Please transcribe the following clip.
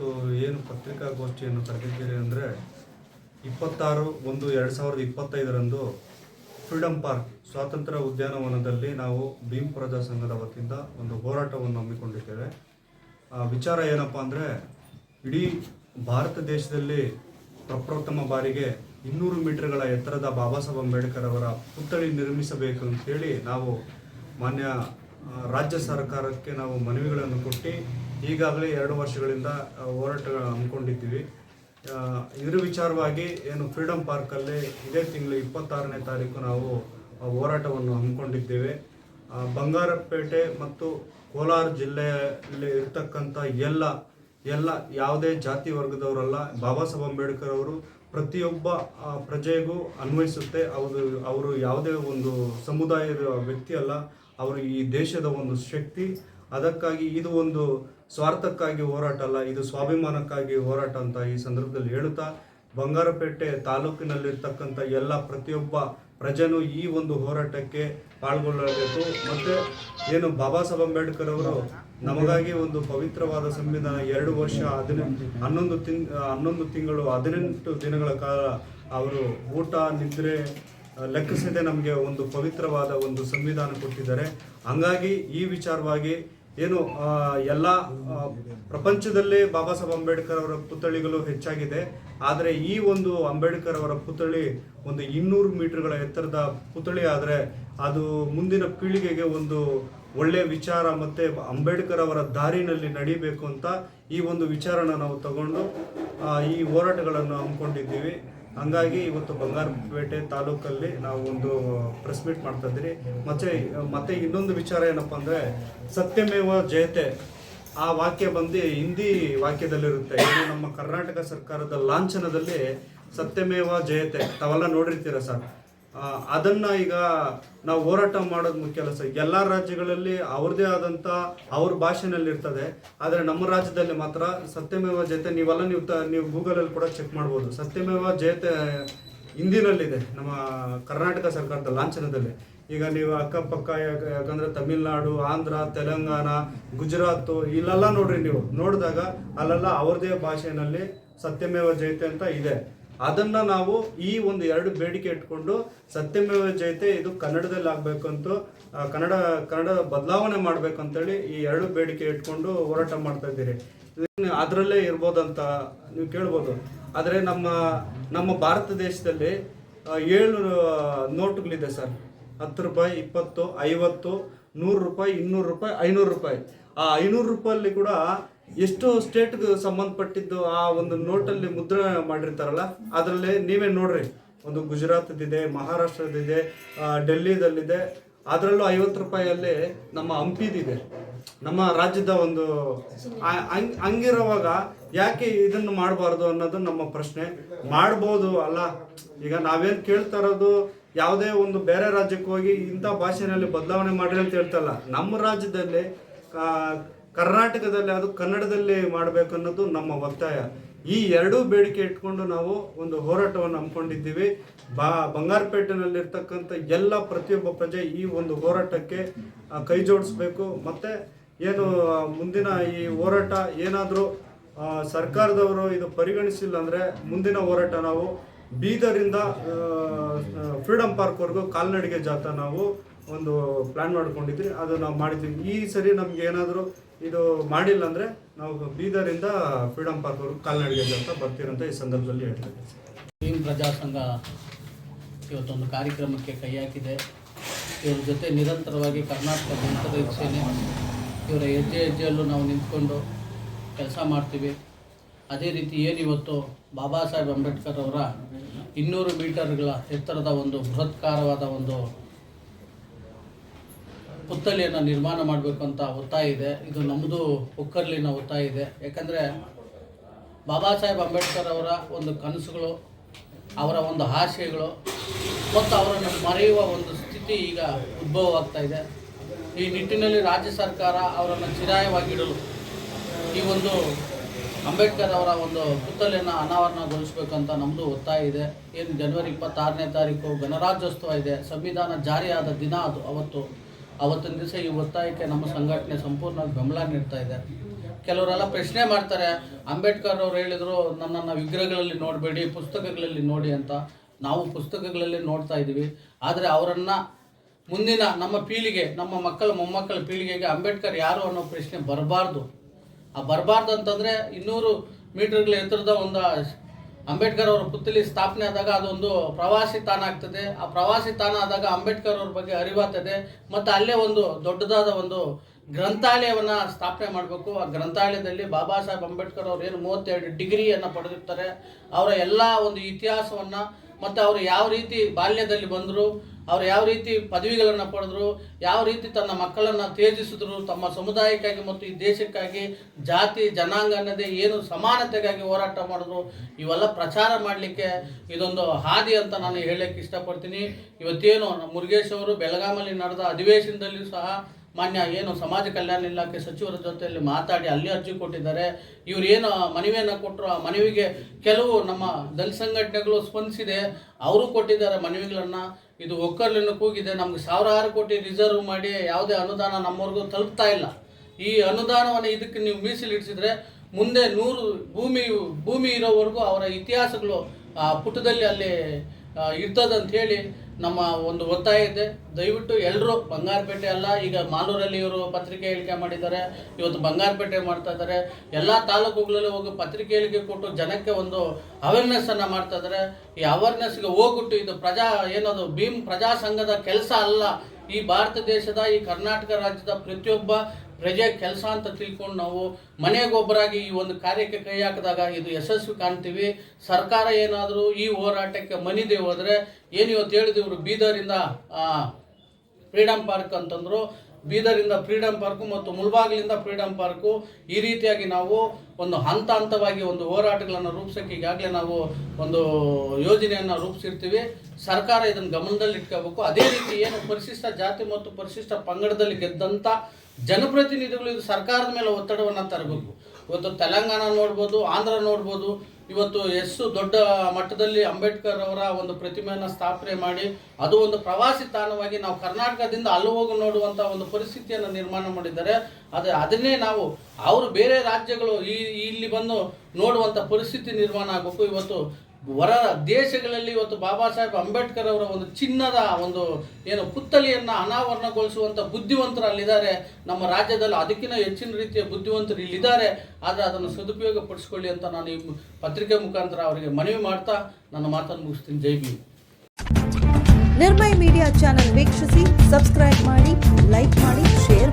ಇವತ್ತು ಏನು ಪತ್ರಿಕಾಗೋಷ್ಠಿಯನ್ನು ಕರೆದಿದ್ದೀರಿ ಅಂದರೆ ಇಪ್ಪತ್ತಾರು ಒಂದು ಎರಡು ಸಾವಿರದ ಇಪ್ಪತ್ತೈದರಂದು ಫ್ರೀಡಮ್ ಪಾರ್ಕ್ ಸ್ವಾತಂತ್ರ್ಯ ಉದ್ಯಾನವನದಲ್ಲಿ ನಾವು ಭೀಮ್ ಪ್ರಜಾ ಸಂಘದ ವತಿಯಿಂದ ಒಂದು ಹೋರಾಟವನ್ನು ಹಮ್ಮಿಕೊಂಡಿದ್ದೇವೆ. ಆ ವಿಚಾರ ಏನಪ್ಪ ಅಂದರೆ ಇಡೀ ಭಾರತ ದೇಶದಲ್ಲಿ ಪ್ರಪ್ರಥಮ ಬಾರಿಗೆ ಇನ್ನೂರು ಮೀಟರ್ಗಳ ಎತ್ತರದ ಬಾಬಾ ಸಾಹೇಬ್ ಅಂಬೇಡ್ಕರ್ ಅವರ ಪುತ್ಥಳಿ ನಿರ್ಮಿಸಬೇಕು ಅಂತೇಳಿ ನಾವು ಮಾನ್ಯ ರಾಜ್ಯ ಸರ್ಕಾರಕ್ಕೆ ನಾವು ಮನವಿಗಳನ್ನು ಕೊಟ್ಟು ಈಗಾಗಲೇ ಎರಡು ವರ್ಷಗಳಿಂದ ಹೋರಾಟ ಹಮ್ಮಿಕೊಂಡಿದ್ದೀವಿ. ಇದರ ವಿಚಾರವಾಗಿ ಏನು ಫ್ರೀಡಮ್ ಪಾರ್ಕಲ್ಲಿ ಇದೇ ತಿಂಗಳು ಇಪ್ಪತ್ತಾರನೇ ತಾರೀಕು ನಾವು ಹೋರಾಟವನ್ನು ಹಮ್ಮಿಕೊಂಡಿದ್ದೇವೆ. ಬಂಗಾರಪೇಟೆ ಮತ್ತು ಕೋಲಾರ ಜಿಲ್ಲೆಯಲ್ಲಿ ಇರ್ತಕ್ಕಂಥ ಎಲ್ಲ ಎಲ್ಲ ಯಾವುದೇ ಜಾತಿ ವರ್ಗದವರಲ್ಲ ಬಾಬಾ ಸಾಹೇಬ್ ಅಂಬೇಡ್ಕರ್ ಅವರು ಪ್ರತಿಯೊಬ್ಬ ಪ್ರಜೆಗೂ ಅನ್ವಯಿಸುತ್ತೆ. ಅವರು ಅವರು ಯಾವುದೇ ಒಂದು ಸಮುದಾಯದ ವ್ಯಕ್ತಿ ಅಲ್ಲ, ಅವರು ಈ ದೇಶದ ಒಂದು ಶಕ್ತಿ. ಅದಕ್ಕಾಗಿ ಇದು ಒಂದು ಸ್ವಾರ್ಥಕ್ಕಾಗಿ ಹೋರಾಟ ಅಲ್ಲ, ಇದು ಸ್ವಾಭಿಮಾನಕ್ಕಾಗಿ ಹೋರಾಟ ಅಂತ ಈ ಸಂದರ್ಭದಲ್ಲಿ ಹೇಳುತ್ತಾ, ಬಂಗಾರಪೇಟೆ ತಾಲೂಕಿನಲ್ಲಿರ್ತಕ್ಕಂಥ ಎಲ್ಲ ಪ್ರತಿಯೊಬ್ಬ ಪ್ರಜೆನೂ ಈ ಒಂದು ಹೋರಾಟಕ್ಕೆ ಪಾಲ್ಗೊಳ್ಳಬೇಕು. ಮತ್ತು ಏನು ಬಾಬಾ ಸಾಹೇಬ್ ಅಂಬೇಡ್ಕರ್ ಅವರು ನಮಗಾಗಿ ಒಂದು ಪವಿತ್ರವಾದ ಸಂವಿಧಾನ ಎರಡು ವರ್ಷ ಹದಿನೆಂಟು ಹನ್ನೊಂದು ತಿಂಗ್, ಹನ್ನೊಂದು ತಿಂಗಳು, ಹದಿನೆಂಟು ದಿನಗಳ ಕಾಲ ಅವರು ಊಟ, ನಿದ್ರೆ ಲೆಕ್ಕಿಸದೆ ನಮಗೆ ಒಂದು ಪವಿತ್ರವಾದ ಒಂದು ಸಂವಿಧಾನ ಕೊಟ್ಟಿದ್ದಾರೆ. ಹಂಗಾಗಿ ಈ ವಿಚಾರವಾಗಿ ಏನು ಎಲ್ಲ ಪ್ರಪಂಚದಲ್ಲೇ ಬಾಬಾ ಸಾಹೇಬ್ ಅಂಬೇಡ್ಕರ್ ಅವರ ಪುತ್ಥಳಿಗಳು ಹೆಚ್ಚಾಗಿದೆ. ಆದರೆ ಈ ಒಂದು ಅಂಬೇಡ್ಕರ್ ಅವರ ಪುತ್ಥಳಿ ಒಂದು ಇನ್ನೂರು ಮೀಟರ್ಗಳ ಎತ್ತರದ ಪುತ್ಥಳಿ ಆದರೆ ಅದು ಮುಂದಿನ ಪೀಳಿಗೆಗೆ ಒಂದು ಒಳ್ಳೆಯ ವಿಚಾರ ಮತ್ತು ಅಂಬೇಡ್ಕರ್ ಅವರ ದಾರಿನಲ್ಲಿ ನಡಿಬೇಕು ಅಂತ ಈ ಒಂದು ವಿಚಾರನ ನಾವು ತಗೊಂಡು ಈ ಹೋರಾಟಗಳನ್ನು ಹಮ್ಮಿಕೊಂಡಿದ್ದೀವಿ. ಹಂಗಾಗಿ ಇವತ್ತು ಬಂಗಾರಪೇಟೆ ತಾಲೂಕಲ್ಲಿ ನಾವು ಒಂದು ಪ್ರೆಸ್ ಮೀಟ್ ಮಾಡ್ತಾ ಇದ್ದೀರಿ. ಮತ್ತೆ ಮತ್ತೆ ಇನ್ನೊಂದು ವಿಚಾರ ಏನಪ್ಪ ಅಂದರೆ, ಸತ್ಯಮೇವ ಜಯತೆ ಆ ವಾಕ್ಯ ಬಂದು ಹಿಂದಿ ವಾಕ್ಯದಲ್ಲಿರುತ್ತೆ. ಇದು ನಮ್ಮ ಕರ್ನಾಟಕ ಸರ್ಕಾರದ ಲಾಂಛನದಲ್ಲಿ ಸತ್ಯಮೇವ ಜಯತೆ. ತಾವೆಲ್ಲ ನೋಡಿರ್ತೀರ ಸರ್? ಅದನ್ನ ಈಗ ನಾವು ಹೋರಾಟ ಮಾಡೋದು ಮುಖ್ಯ ಅಲ್ಲ ಎಲ್ಲ ರಾಜ್ಯಗಳಲ್ಲಿ ಅವ್ರದ್ದೇ ಆದಂತ ಅವ್ರ ಭಾಷೆನಲ್ಲಿ ಇರ್ತದೆ. ಆದರೆ ನಮ್ಮ ರಾಜ್ಯದಲ್ಲಿ ಮಾತ್ರ ಸತ್ಯಮೇವ ಜಯತೆ ನೀವೆಲ್ಲ, ನೀವು ತ, ನೀವು ಗೂಗಲಲ್ಲಿ ಕೂಡ ಚೆಕ್ ಮಾಡ್ಬೋದು. ಸತ್ಯಮೇವ ಜಯತೆ ಹಿಂದಿನಲ್ಲಿದೆ, ನಮ್ಮ ಕರ್ನಾಟಕ ಸರ್ಕಾರದ ಲಾಂಛನದಲ್ಲಿ. ಈಗ ನೀವು ಅಕ್ಕಪಕ್ಕ, ಯಾಕ- ಯಾಕಂದ್ರೆ ತಮಿಳ್ನಾಡು, ಆಂಧ್ರ, ತೆಲಂಗಾಣ, ಗುಜರಾತ್, ಇಲ್ಲೆಲ್ಲ ನೋಡ್ರಿ ನೀವು. ನೋಡಿದಾಗ ಅಲ್ಲೆಲ್ಲ ಅವ್ರದೇ ಭಾಷೆನಲ್ಲಿ ಸತ್ಯಮೇವ ಜಯತೆ ಅಂತ ಇದೆ. ಅದನ್ನ ನಾವು ಈ ಒಂದು ಎರಡು ಬೇಡಿಕೆ ಇಟ್ಕೊಂಡು ಸತ್ಯಮೇವ ಜಯತೆ ಇದು ಕನ್ನಡದಲ್ಲಿ ಆಗಬೇಕು ಅಂತ ಕನ್ನಡ ಕನ್ನಡ ಬದಲಾವಣೆ ಮಾಡ್ಬೇಕು ಅಂತೇಳಿ ಈ ಎರಡು ಬೇಡಿಕೆ ಇಟ್ಕೊಂಡು ಹೋರಾಟ ಮಾಡ್ತಾ ಇದ್ದೀರಿ. ಅದರಲ್ಲೇ ಇರ್ಬೋದಂತ ನೀವು ಕೇಳ್ಬೋದು. ಆದರೆ ನಮ್ಮ ನಮ್ಮ ಭಾರತ ದೇಶದಲ್ಲಿ ಏಳು ನೋಟುಗಳಿದೆ ಸರ್. ಹತ್ತು ರೂಪಾಯಿ, ಇಪ್ಪತ್ತು, ಐವತ್ತು, ನೂರು ರೂಪಾಯಿ, ಇನ್ನೂರು ರೂಪಾಯಿ, ಐನೂರು ರೂಪಾಯಿ. ಆ ಐನೂರು ರೂಪಾಯಲ್ಲಿ ಕೂಡ ಎಷ್ಟು ಸ್ಟೇಟ್ಗೆ ಸಂಬಂಧಪಟ್ಟಿದ್ದು ಆ ಒಂದು ನೋಟಲ್ಲಿ ಮುದ್ರಣ ಮಾಡಿರ್ತಾರಲ್ಲ, ಅದರಲ್ಲಿ ನೀವೇ ನೋಡ್ರಿ. ಒಂದು ಗುಜರಾತದಿದೆ, ಮಹಾರಾಷ್ಟ್ರದಿದೆ ಡೆಲ್ಲಿದಲ್ಲಿದೆ, ಅದರಲ್ಲೂ ಐವತ್ತು ರೂಪಾಯಿಯಲ್ಲಿ ನಮ್ಮ ಹಂಪಿದಿದೆ. ನಮ್ಮ ರಾಜ್ಯದ ಒಂದು ಹಂಗಿರುವಾಗ ಯಾಕೆ ಇದನ್ನು ಮಾಡಬಾರ್ದು ಅನ್ನೋದು ನಮ್ಮ ಪ್ರಶ್ನೆ. ಮಾಡ್ಬೋದು ಅಲ್ಲ. ಈಗ ನಾವೇನು ಕೇಳ್ತಾ ಇರೋದು, ಯಾವುದೇ ಒಂದು ಬೇರೆ ರಾಜ್ಯಕ್ಕೆ ಹೋಗಿ ಇಂಥ ಭಾಷೆನಲ್ಲಿ ಬದಲಾವಣೆ ಮಾಡಿರಿ ಅಂತ ಹೇಳ್ತಲ್ಲ. ನಮ್ಮ ರಾಜ್ಯದಲ್ಲಿ ಕರ್ನಾಟಕದಲ್ಲಿ ಅದು ಕನ್ನಡದಲ್ಲಿ ಮಾಡಬೇಕು ಅನ್ನೋದು ನಮ್ಮ ಒತ್ತಾಯ. ಈ ಎರಡೂ ಬೇಡಿಕೆ ಇಟ್ಕೊಂಡು ನಾವು ಒಂದು ಹೋರಾಟವನ್ನು ಹಮ್ಮಿಕೊಂಡಿದ್ದೀವಿ. ಬಾ, ಬಂಗಾರಪೇಟೆನಲ್ಲಿರ್ತಕ್ಕಂಥ ಎಲ್ಲ ಪ್ರತಿಯೊಬ್ಬ ಪ್ರಜೆ ಈ ಒಂದು ಹೋರಾಟಕ್ಕೆ ಕೈ ಜೋಡಿಸ್ಬೇಕು. ಮತ್ತು ಏನು ಮುಂದಿನ ಈ ಹೋರಾಟ ಏನಾದರೂ ಸರ್ಕಾರದವರು ಇದು ಪರಿಗಣಿಸಿಲ್ಲ ಅಂದರೆ ಮುಂದಿನ ಹೋರಾಟ ನಾವು ಬೀದರಿಂದ ಫ್ರೀಡಮ್ ಪಾರ್ಕ್ವರೆಗೂ ಕಾಲ್ನಡಿಗೆ ಜಾಥಾ ನಾವು ಒಂದು ಪ್ಲಾನ್ ಮಾಡ್ಕೊಂಡಿದ್ರಿ ಅದು ನಾವು ಮಾಡಿದ್ವಿ. ಈ ಸರಿ ನಮ್ಗೆ ಏನಾದರೂ ಇದು ಮಾಡಿಲ್ಲ ಅಂದರೆ ನಾವು ಬೀದರಿಂದ ಫ್ರೀಡಮ್ ಪಾರ್ಕ್ವರೆಗೂ ಕಾಲ್ನಡಿಗೆ ಅಂತ ಬರ್ತೀರಂತ ಈ ಸಂದರ್ಭದಲ್ಲಿ ಹೇಳ್ತೀನಿ ಭೀಮ್ ಪ್ರಜಾ ಸಂಘ ಇವತ್ತೊಂದು ಕಾರ್ಯಕ್ರಮಕ್ಕೆ ಕೈ ಹಾಕಿದೆ. ಇವ್ರ ಜೊತೆ ನಿರಂತರವಾಗಿ ಕರ್ನಾಟಕ ಜನಪದ ಸೇನೆ ಇವರ ಹೆಜ್ಜೆ ಹೆಜ್ಜೆಯಲ್ಲೂ ನಾವು ನಿಂತ್ಕೊಂಡು ಕೆಲಸ ಮಾಡ್ತೀವಿ. ಅದೇ ರೀತಿ ಏನಿವತ್ತು ಬಾಬಾ ಸಾಹೇಬ್ ಅಂಬೇಡ್ಕರ್ ಅವರ ಇನ್ನೂರು ಮೀಟರ್ಗಳ ಎತ್ತರದ ಒಂದು ಬೃಹತ್ಕಾರವಾದ ಒಂದು ಪುತ್ಥಳಿಯನ್ನು ನಿರ್ಮಾಣ ಮಾಡಬೇಕು ಅಂತ ಒತ್ತಾಯ ಇದೆ. ಇದು ನಮ್ಮದು ಒಕ್ಕರ್ಲಿನ ಒತ್ತಾಯ ಇದೆ. ಯಾಕಂದರೆ ಬಾಬಾ ಸಾಹೇಬ್ ಅಂಬೇಡ್ಕರ್ ಅವರ ಒಂದು ಕನಸುಗಳು, ಅವರ ಒಂದು ಆಶಯಗಳು ಮತ್ತು ಅವರನ್ನು ಮರೆಯುವ ಒಂದು ಸ್ಥಿತಿ ಈಗ ಉದ್ಭವವಾಗ್ತಾ ಇದೆ. ಈ ನಿಟ್ಟಿನಲ್ಲಿ ರಾಜ್ಯ ಸರ್ಕಾರ ಅವರನ್ನು ಚಿರಾಯವಾಗಿಡಲು ಈ ಒಂದು ಅಂಬೇಡ್ಕರ್ ಅವರ ಒಂದು ಪುತ್ಥಳಿಯನ್ನು ಅನಾವರಣಗೊಳಿಸಬೇಕಂತ ನಮ್ಮದು ಒತ್ತಾಯ ಇದೆ. ಏನು ಜನವರಿ ಇಪ್ಪತ್ತಾರನೇ ತಾರೀಕು ಗಣರಾಜ್ಯೋತ್ಸವ ಇದೆ. ಸಂವಿಧಾನ ಜಾರಿಯಾದ ದಿನ ಅದು, ಅವತ್ತು. ಅವತ್ತಿನ ದಿವಸ ಈ ಒತ್ತಾಯಕ್ಕೆ ನಮ್ಮ ಸಂಘಟನೆ ಸಂಪೂರ್ಣ ಬೆಂಬಲ ನೀಡ್ತಾ ಇದೆ. ಕೆಲವರೆಲ್ಲ ಪ್ರಶ್ನೆ ಮಾಡ್ತಾರೆ, ಅಂಬೇಡ್ಕರ್ ಅವರು ಹೇಳಿದರು, ನನ್ನನ್ನು ವಿಗ್ರಹಗಳಲ್ಲಿ ನೋಡಬೇಡಿ, ಪುಸ್ತಕಗಳಲ್ಲಿ ನೋಡಿ ಅಂತ. ನಾವು ಪುಸ್ತಕಗಳಲ್ಲಿ ನೋಡ್ತಾ ಇದ್ದೀವಿ. ಆದರೆ ಅವರನ್ನು ಮುಂದಿನ ನಮ್ಮ ಪೀಳಿಗೆ, ನಮ್ಮ ಮಕ್ಕಳ ಮೊಮ್ಮಕ್ಕಳ ಪೀಳಿಗೆಗೆ ಅಂಬೇಡ್ಕರ್ ಯಾರು ಅನ್ನೋ ಪ್ರಶ್ನೆ ಬರಬಾರ್ದು. ಆ ಬರಬಾರ್ದು ಅಂತಂದರೆ ಇನ್ನೂರು ಮೀಟರ್ಗಳ ಎತ್ತರದ ಒಂದು ಅಂಬೇಡ್ಕರ್ ಅವರ ಪುತ್ಥಳಿ ಸ್ಥಾಪನೆ ಆದಾಗ ಅದೊಂದು ಪ್ರವಾಸಿ ತಾಣ ಆಗ್ತದೆ. ಆ ಪ್ರವಾಸಿ ತಾಣ ಆದಾಗ ಅಂಬೇಡ್ಕರ್ ಅವ್ರ ಬಗ್ಗೆ ಅರಿವಾಗ್ತದೆ. ಮತ್ತು ಅಲ್ಲೇ ಒಂದು ದೊಡ್ಡದಾದ ಒಂದು ಗ್ರಂಥಾಲಯವನ್ನು ಸ್ಥಾಪನೆ ಮಾಡಬೇಕು. ಆ ಗ್ರಂಥಾಲಯದಲ್ಲಿ ಬಾಬಾ ಸಾಹೇಬ್ ಅಂಬೇಡ್ಕರ್ ಅವರು ಏನು ಮೂವತ್ತೆರಡು ಡಿಗ್ರಿಯನ್ನು ಪಡೆದಿರ್ತಾರೆ. ಅವರ ಎಲ್ಲ ಒಂದು ಇತಿಹಾಸವನ್ನು ಮತ್ತು ಅವರು ಯಾವ ರೀತಿ ಬಾಲ್ಯದಲ್ಲಿ ಬಂದರು ಅವ್ರು ಯಾವ ರೀತಿ ಪದವಿಗಳನ್ನು ಪಡೆದ್ರು, ಯಾವ ರೀತಿ ತನ್ನ ಮಕ್ಕಳನ್ನು ತ್ಯಜಿಸಿದ್ರು, ತಮ್ಮ ಸಮುದಾಯಕ್ಕಾಗಿ ಮತ್ತು ಈ ದೇಶಕ್ಕಾಗಿ, ಜಾತಿ, ಜನಾಂಗ ಅನ್ನೋದೇ ಏನು ಸಮಾನತೆಗಾಗಿ ಹೋರಾಟ ಮಾಡಿದ್ರು, ಇವೆಲ್ಲ ಪ್ರಚಾರ ಮಾಡಲಿಕ್ಕೆ ಇದೊಂದು ಹಾದಿ ಅಂತ ನಾನು ಹೇಳಕ್ಕೆ ಇಷ್ಟಪಡ್ತೀನಿ. ಇವತ್ತೇನು ಮುರುಗೇಶ್ ಅವರು ಬೆಳಗಾಮಲ್ಲಿ ನಡೆದ ಅಧಿವೇಶನದಲ್ಲಿ ಸಹ ಮಾನ್ಯ ಏನು ಸಮಾಜ ಕಲ್ಯಾಣ ಇಲಾಖೆ ಸಚಿವರ ಜೊತೆಯಲ್ಲಿ ಮಾತಾಡಿ ಅಲ್ಲಿ ಅರ್ಜಿ ಕೊಟ್ಟಿದ್ದಾರೆ. ಇವ್ರು ಏನು ಮನವಿಯನ್ನು ಕೊಟ್ಟರು ಆ ಮನವಿಗೆ ಕೆಲವು ನಮ್ಮ ದಲಿತ ಸಂಘಟನೆಗಳು ಸ್ಪಂದಿಸಿದೆ. ಅವರು ಕೊಟ್ಟಿದ್ದಾರೆ ಮನವಿಗಳನ್ನು. ಇದು ಒಕ್ಕರ್ಲಿನ ಕೂಗಿದೆ ನಮ್ಗೆ ಸಾವಿರಾರು ಕೋಟಿ ರಿಸರ್ವ್ ಮಾಡಿ ಯಾವುದೇ ಅನುದಾನ ನಮ್ಮವರೆಗೂ ತಲುಪ್ತಾ ಇಲ್ಲ. ಈ ಅನುದಾನವನ್ನು ಇದಕ್ಕೆ ನೀವು ಮೀಸಲಿಡಿಸಿದ್ರೆ ಮುಂದೆ ನೂರು ಭೂಮಿ ಭೂಮಿ ಇರೋವರೆಗೂ ಅವರ ಇತಿಹಾಸಗಳು ಆ ಪುಟದಲ್ಲಿ ಅಲ್ಲಿ ಹೇಳಿ ನಮ್ಮ ಒಂದು ಒತ್ತಾಯ ಇದೆ. ದಯವಿಟ್ಟು ಎಲ್ಲರೂ ಬಂಗಾರಪೇಟೆ ಅಲ್ಲ, ಈಗ ಮಾಲೂರಲ್ಲಿ ಇವರು ಪತ್ರಿಕೆ ಹೇಳಿಕೆ ಮಾಡಿದ್ದಾರೆ, ಇವತ್ತು ಬಂಗಾರಪೇಟೆ ಮಾಡ್ತಾ ಇದ್ದಾರೆ. ಎಲ್ಲ ತಾಲೂಕುಗಳಲ್ಲಿ ಹೋಗಿ ಪತ್ರಿಕೆ ಹೇಳಿಕೆ ಕೊಟ್ಟು ಜನಕ್ಕೆ ಒಂದು ಅವೇರ್ನೆಸ್ಸನ್ನು ಮಾಡ್ತಾ ಇದ್ದಾರೆ. ಈ ಅವೇರ್ನೆಸ್ಗೆ ಹೋಗ್ಬಿಟ್ಟು ಇದು ಪ್ರಜಾ, ಏನದು, ಭೀಮ್ ಪ್ರಜಾ ಸಂಘದ ಕೆಲಸ ಅಲ್ಲ. ಈ ಭಾರತ ದೇಶದ, ಈ ಕರ್ನಾಟಕ ರಾಜ್ಯದ ಪ್ರತಿಯೊಬ್ಬ ಪ್ರಜೆ ಕೆಲಸ ಅಂತ ತಿಳ್ಕೊಂಡು ನಾವು ಮನೆಗೊಬ್ಬರಾಗಿ ಈ ಒಂದು ಕಾರ್ಯಕ್ಕೆ ಕೈ ಹಾಕಿದಾಗ ಇದು ಯಶಸ್ವಿ ಕಾಣ್ತೀವಿ. ಸರ್ಕಾರ ಏನಾದರೂ ಈ ಹೋರಾಟಕ್ಕೆ ಮನಿದೆ ಹೋದರೆ ಏನು ಇವತ್ತು ಹೇಳಿದಿವರು ಬೀದರಿಂದ ಫ್ರೀಡಮ್ ಪಾರ್ಕ್ ಅಂತಂದರು. ಬೀದರಿಂದ ಫ್ರೀಡಮ್ ಪಾರ್ಕು ಮತ್ತು ಮುಳ್ಬಾಗಿಲಿಂದ ಫ್ರೀಡಮ್ ಪಾರ್ಕು. ಈ ರೀತಿಯಾಗಿ ನಾವು ಒಂದು ಹಂತ ಹಂತವಾಗಿ ಒಂದು ಹೋರಾಟಗಳನ್ನು ರೂಪಿಸೋಕ್ಕೆ ಈಗಾಗಲೇ ನಾವು ಒಂದು ಯೋಜನೆಯನ್ನು ರೂಪಿಸಿರ್ತೀವಿ. ಸರ್ಕಾರ ಇದನ್ನು ಗಮನದಲ್ಲಿ ಇಟ್ಕೋಬೇಕು ಅದೇ ರೀತಿ ಏನು ಪರಿಶಿಷ್ಟ ಜಾತಿ ಮತ್ತು ಪರಿಶಿಷ್ಟ ಪಂಗಡದಲ್ಲಿ ಗೆದ್ದಂಥ ಜನಪ್ರತಿನಿಧಿಗಳು ಇದು ಸರ್ಕಾರದ ಮೇಲೆ ಒತ್ತಡವನ್ನು ತರಬೇಕು. ಇವತ್ತು ತೆಲಂಗಾಣ ನೋಡ್ಬೋದು, ಆಂಧ್ರ ನೋಡ್ಬೋದು, ಇವತ್ತು ಎಷ್ಟು ದೊಡ್ಡ ಮಟ್ಟದಲ್ಲಿ ಅಂಬೇಡ್ಕರ್ ಅವರ ಒಂದು ಪ್ರತಿಮೆಯನ್ನು ಸ್ಥಾಪನೆ ಮಾಡಿ, ಅದು ಒಂದು ಪ್ರವಾಸಿ ತಾಣವಾಗಿ ನಾವು ಕರ್ನಾಟಕದಿಂದ ಅಲ್ಲಿ ಹೋಗಿ ನೋಡುವಂಥ ಒಂದು ಪರಿಸ್ಥಿತಿಯನ್ನು ನಿರ್ಮಾಣ ಮಾಡಿದ್ದಾರೆ. ಅದು ಅದನ್ನೇ ನಾವು, ಅವರು ಬೇರೆ ರಾಜ್ಯಗಳು ಈ, ಇಲ್ಲಿ ಬಂದು ನೋಡುವಂಥ ಪರಿಸ್ಥಿತಿ ನಿರ್ಮಾಣ ಆಗಬೇಕು. ಇವತ್ತು ಹೊರ ದೇಶಗಳಲ್ಲಿ ಇವತ್ತು ಬಾಬಾ ಸಾಹೇಬ್ ಅಂಬೇಡ್ಕರ್ ಅವರ ಒಂದು ಚಿನ್ನದ ಒಂದು ಏನು ಪುತ್ತಲಿಯನ್ನು ಅನಾವರಣಗೊಳಿಸುವಂಥ ಬುದ್ಧಿವಂತರು ಅಲ್ಲಿದ್ದಾರೆ ನಮ್ಮ ರಾಜ್ಯದಲ್ಲಿ ಅದಕ್ಕಿಂತ ಹೆಚ್ಚಿನ ರೀತಿಯ ಬುದ್ಧಿವಂತರು ಇಲ್ಲಿದ್ದಾರೆ. ಆದರೆ ಅದನ್ನು ಸದುಪಯೋಗ ಪಡಿಸ್ಕೊಳ್ಳಿ ಅಂತ ನಾನು ಈ ಪತ್ರಿಕೆ ಮುಖಾಂತರ ಅವರಿಗೆ ಮನವಿ ಮಾಡ್ತಾ ನನ್ನ ಮಾತನ್ನು ಮುಗಿಸ್ತೀನಿ. ಜೈ ಭೀಮ್. ನಿರ್ಮಯ ಮೀಡಿಯಾ ಚಾನೆಲ್ ವೀಕ್ಷಿಸಿ, ಸಬ್ಸ್ಕ್ರೈಬ್ ಮಾಡಿ, ಲೈಕ್ ಮಾಡಿ, ಶೇರ್